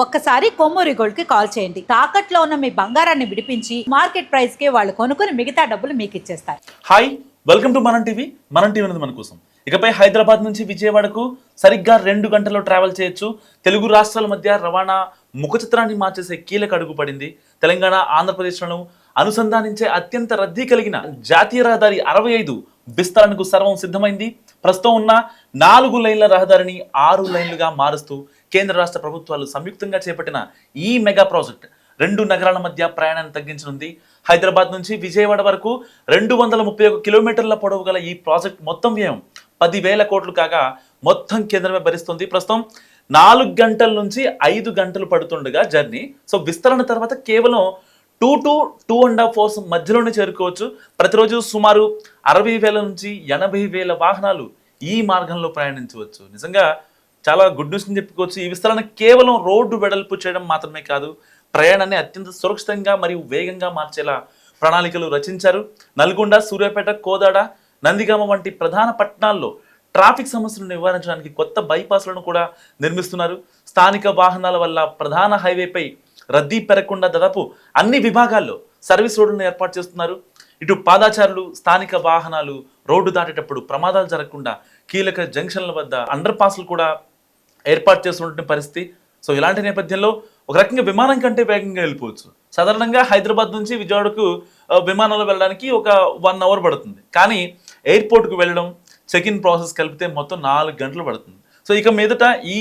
ఒక్కసారి కొమ్మూరి గోల్డ్కి కాల్ చేయండి. తాకట్లో ఉన్న మీ బంగారాన్ని విడిపించి మార్కెట్ ప్రైస్కి వాళ్ళు కొనుక్కుని మిగతా డబ్బులు మీకు ఇచ్చేస్తారు. Hi welcome to Manam TV. Manam TV అనేది మన కోసం. ఇకపై హైదరాబాద్ నుంచి విజయవాడకు సరిగ్గా రెండు గంటల్లో ట్రావెల్ చేయొచ్చు. తెలుగు రాష్ట్రాల మధ్య రవాణా ముఖ చిత్రాన్ని మార్చేసే కీలక అడుగు పడింది. తెలంగాణ ఆంధ్రప్రదేశ్లను అనుసంధానించే అత్యంత రద్దీ కలిగిన జాతీయ రహదారి అరవై ఐదు విస్తరణకు సర్వం సిద్ధమైంది. ప్రస్తుతం ఉన్న నాలుగు లైన్ల రహదారిని ఆరు లైన్లుగా మారుస్తూ కేంద్ర రాష్ట్ర ప్రభుత్వాలు సంయుక్తంగా చేపట్టిన ఈ మెగా ప్రాజెక్ట్ రెండు నగరాల మధ్య ప్రయాణాన్ని తగ్గించనుంది. హైదరాబాద్ నుంచి విజయవాడ వరకు రెండు వందల ముప్పై ఒక కిలోమీటర్ల పొడవు గల ఈ ప్రాజెక్ట్ మొత్తం వ్యయం పదివేల కోట్లు కాగా మొత్తం కేంద్రమే భరిస్తుంది. ప్రస్తుతం నాలుగు గంటల నుంచి ఐదు గంటలు పడుతుండగా జర్నీ. సో విస్తరణ తర్వాత కేవలం two to two and half hours మధ్యలోనే చేరుకోవచ్చు. ప్రతిరోజు సుమారు అరవై వేల నుంచి ఎనభై వేల వాహనాలు ఈ మార్గంలో ప్రయాణించవచ్చు. నిజంగా చాలా గుడ్ న్యూస్ని చెప్పుకోవచ్చు. ఈ విస్తరణ కేవలం రోడ్డు వెడల్పు చేయడం మాత్రమే కాదు ప్రయాణాన్ని అత్యంత సురక్షితంగా మరియు వేగంగా మార్చేలా ప్రణాళికలు రచించారు. నల్గొండ సూర్యాపేట కోదాడ నందిగామ వంటి ప్రధాన పట్టణాల్లో ట్రాఫిక్ సమస్యలను నివారించడానికి కొత్త బైపాస్లను కూడా నిర్మిస్తున్నారు. స్థానిక వాహనాల వల్ల ప్రధాన హైవేపై రద్దీ పెరగకుండా దాదాపు అన్ని విభాగాల్లో సర్వీస్ రోడ్లను ఏర్పాటు చేస్తున్నారు. ఇటు పాదాచారులు స్థానిక వాహనాలు రోడ్డు దాటేటప్పుడు ప్రమాదాలు జరగకుండా కీలక జంక్షన్ల వద్ద అండర్ పాస్లు కూడా ఏర్పాటు చేస్తున్న పరిస్థితి. సో ఇలాంటి నేపథ్యంలో ఒక రకంగా విమానం కంటే వేగంగా వెళ్ళిపోవచ్చు. సాధారణంగా హైదరాబాద్ నుంచి విజయవాడకు విమానాలు విమానంలో వెళ్ళడానికి ఒక వన్ అవర్ పడుతుంది. కానీ ఎయిర్పోర్ట్కు వెళ్ళడం చెక్ ఇన్ ప్రాసెస్ కలిపితే మొత్తం నాలుగు గంటలు పడుతుంది. సో ఇక మీదట ఈ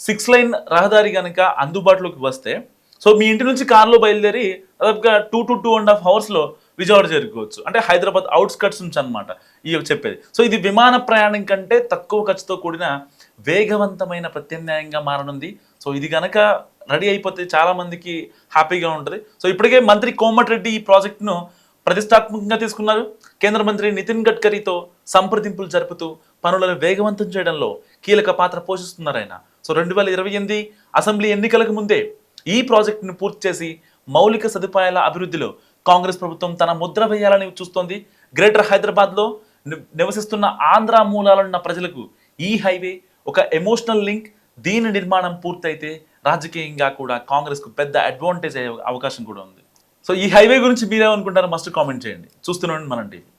సిక్స్ లైన్ రహదారి కనుక అందుబాటులోకి వస్తే సో మీ ఇంటి నుంచి కార్లో బయలుదేరి దాదాపుగా two to two and half అవర్స్లో విజయవాడ చేరుకోవచ్చు. అంటే హైదరాబాద్ అవుట్స్కట్స్ నుంచి అనమాట ఈ చెప్పేది. సో ఇది విమాన ప్రయాణం కంటే తక్కువ ఖర్చుతో కూడిన వేగవంతమైన ప్రత్యామ్నాయంగా మారనుంది. సో ఇది కనుక రెడీ అయిపోతే చాలామందికి హ్యాపీగా ఉంటుంది. సో ఇప్పటికే మంత్రి కోమటిరెడ్డి ఈ ప్రాజెక్టును ప్రతిష్టాత్మకంగా తీసుకున్నారు. కేంద్ర మంత్రి నితిన్ గడ్కరీతో సంప్రదింపులు జరుపుతూ పనులను వేగవంతం చేయడంలో కీలక పాత్ర పోషిస్తున్నారు ఆయన. సో రెండు వేల ఇరవై ఎనిమిది అసెంబ్లీ ఎన్నికలకు ముందే ఈ ప్రాజెక్టును పూర్తి చేసి మౌలిక సదుపాయాల అభివృద్ధిలో కాంగ్రెస్ ప్రభుత్వం తన ముద్ర వేయాలని చూస్తోంది. గ్రేటర్ హైదరాబాద్లో ని- నివసిస్తున్న ఆంధ్ర మూలాలున్న ప్రజలకు ఈ హైవే ఒక ఎమోషనల్ లింక్. దీని నిర్మాణం పూర్తయితే రాజకీయంగా కూడా కాంగ్రెస్కు పెద్ద అడ్వాంటేజ్ అయ్యే అవకాశం కూడా ఉంది. సో ఈ హైవే గురించి మీరేమనుకుంటారో మస్ట్ కామెంట్ చేయండి. చూస్తున్నాండి మనండి